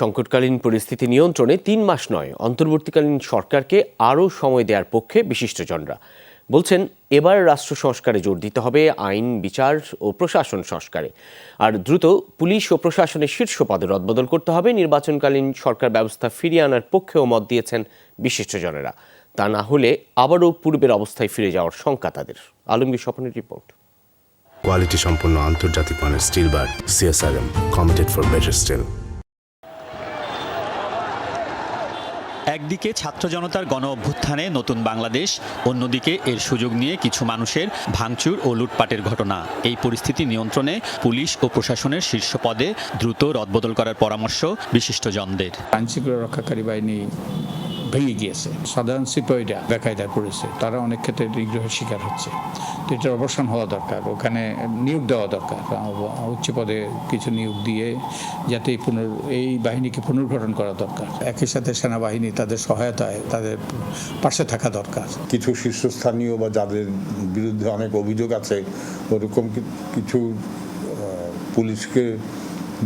সংকটকালীন পরিস্থিতি নিয়ন্ত্রণে তিন মাস নয়, অন্তর্বর্তীকালীন সরকারকে আরও সময় দেওয়ার পক্ষে বিশিষ্টজনরা। বলছেন, এবার রাষ্ট্র সংস্কারে জোর দিতে হবে আইন, বিচার ও প্রশাসন সংস্কারে। আর দ্রুত পুলিশ ও প্রশাসনের শীর্ষ পদে রদবদল করতে হবে। নির্বাচনকালীন সরকার ব্যবস্থা ফিরিয়ে আনার পক্ষেও মত দিয়েছেন বিশিষ্টজনেরা। তা না হলে আবারও পূর্বের অবস্থায় ফিরে যাওয়ার শঙ্কা তাদের। আলমগীর স্বপ্নের রিপোর্ট। কোয়ালিটি সম্পন্ন আন্তর্জাতিক মানের steel bar CSRM, committed for better steel. একদিকে ছাত্র জনতার গণ অভ্যুত্থানে নতুন বাংলাদেশ, অন্যদিকে এর সুযোগ নিয়ে কিছু মানুষের ভাঙচুর ও লুটপাটের ঘটনা। এই পরিস্থিতি নিয়ন্ত্রণে পুলিশ ও প্রশাসনের শীর্ষ পদে দ্রুত রদবদল করার পরামর্শ বিশিষ্টজনদের। আইনশৃঙ্খলা রক্ষাকারী বাহিনী ভেঙে গিয়েছে। সাধারণ সিপাহীরা বেকায়দায় করেছে তারা অনেক ক্ষেত্রে নিগ্রহের শিকার হচ্ছে। তো এটার অবসান হওয়া দরকার। ওখানে নিয়োগ দেওয়া দরকার। উচ্চ পদে কিছু নিয়োগ দিয়ে যাতে পুনর, এই বাহিনীকে পুনর্গঠন করা দরকার। একই সাথে সেনাবাহিনী তাদের সহায়তায় তাদের পাশে থাকা দরকার। কিছু শীর্ষস্থানীয় বা যাদের বিরুদ্ধে অনেক অভিযোগ আছে, ওরকম কিছু পুলিশকে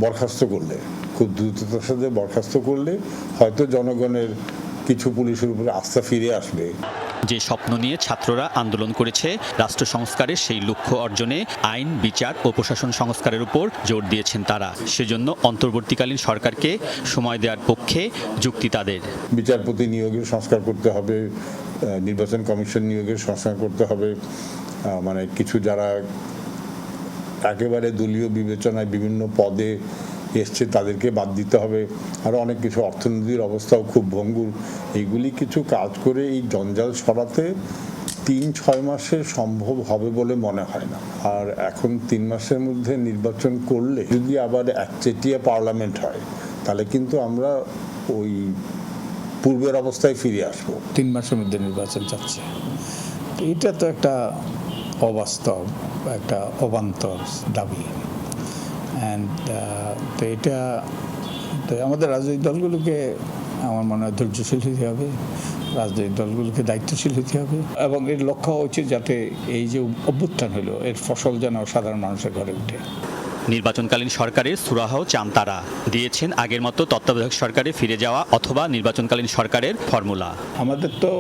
বরখাস্ত করলে, খুব দ্রুততার সাথে বরখাস্ত করলে হয়তো জনগণের কিছু পুলিশের উপরে আস্থা ফিরে আসবে। যে স্বপ্ন নিয়ে ছাত্ররা আন্দোলন করেছে রাষ্ট্র সংস্কারের সেই লক্ষ্য অর্জনে আইন বিচার ও প্রশাসন সংস্কারের উপর জোর দিয়েছেন তারা। সেজন্য অন্তর্বর্তীকালীন সরকারকে সময় দেওয়ার পক্ষে যুক্তি তাদের। বিচারপতি নিয়োগের সংস্কার করতে হবে নির্বাচন কমিশন নিয়োগের সংস্কার করতে হবে মানে কিছু যারা একেবারে দলীয় বিবেচনায় বিভিন্ন পদে এসছে, তাদেরকে বাদ দিতে হবে। আরও অনেক কিছু, অর্থনীতির অবস্থাও খুব ভঙ্গুর। এইগুলি কিছু কাজ করে এই জঞ্জাল সরাতে তিন, ছয় মাসে সম্ভব হবে বলে মনে হয় না। আর এখন তিন মাসের মধ্যে নির্বাচন করলে যদি আবার একচেটিয়া পার্লামেন্ট হয়, তাহলে কিন্তু আমরা ওই পূর্বের অবস্থায় ফিরে আসব। তিন মাসের মধ্যে নির্বাচন চাচ্ছে। এটা তো একটা অবাস্তব, একটা অবান্তর দাবি। অ্যান্ড তো এটা, তো আমাদের রাজনৈতিক দলগুলোকে আমার মনে হয় ধৈর্যশীল হতে হবে। রাজনৈতিক দলগুলোকে দায়িত্বশীল হতে হবে। এবং এর লক্ষ্য হচ্ছে যাতে এই যে অভ্যুত্থান হলো, এর ফসল যেন সাধারণ মানুষের ঘরে উঠে। নির্বাচনকালীন সরকারের সুরাহাও চান তারা দিয়েছেন আগের মতো তত্ত্বাবধায়ক সরকারে ফিরে যাওয়া অথবা নির্বাচনকালীন সরকারের ফর্মুলা। আমাদের তো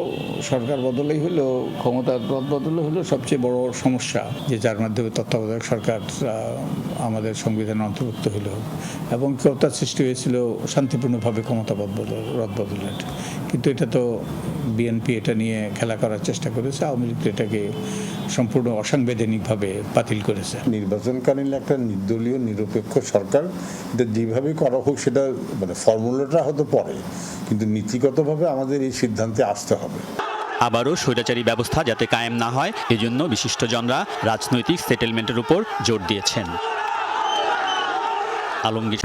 সরকার বদলেই হলো ক্ষমতার বদলে হলো সবচেয়ে বড় সমস্যা যে যার মাধ্যমে তত্ত্বাবধায়ক সরকার আমাদের সংবিধানে অন্তর্ভুক্ত হলো এবং ক্ষমতার সৃষ্টি হয়েছিল শান্তিপূর্ণভাবে ক্ষমতা বদল রদ বদলের। কিন্তু এটা তো বিএনপি এটা নিয়ে খেলা করার চেষ্টা করেছে আওয়ামী লীগ এটাকে সম্পূর্ণ অসাংবিধানিকভাবে বাতিল করেছে। নির্বাচনকালীন একটা নির্দলীয় নিরপেক্ষ সরকার এটা যেভাবে করা হোক সেটা মানে ফর্মুলাটা হয়তো পরে, কিন্তু নীতিগতভাবে আমাদের এই সিদ্ধান্তে আসতে হবে। আবারও স্বৈরাচারী ব্যবস্থা যাতে কায়েম না হয়, এজন্য বিশিষ্ট জনরা রাজনৈতিক সেটেলমেন্টের উপর জোর দিয়েছেন। আলমগীর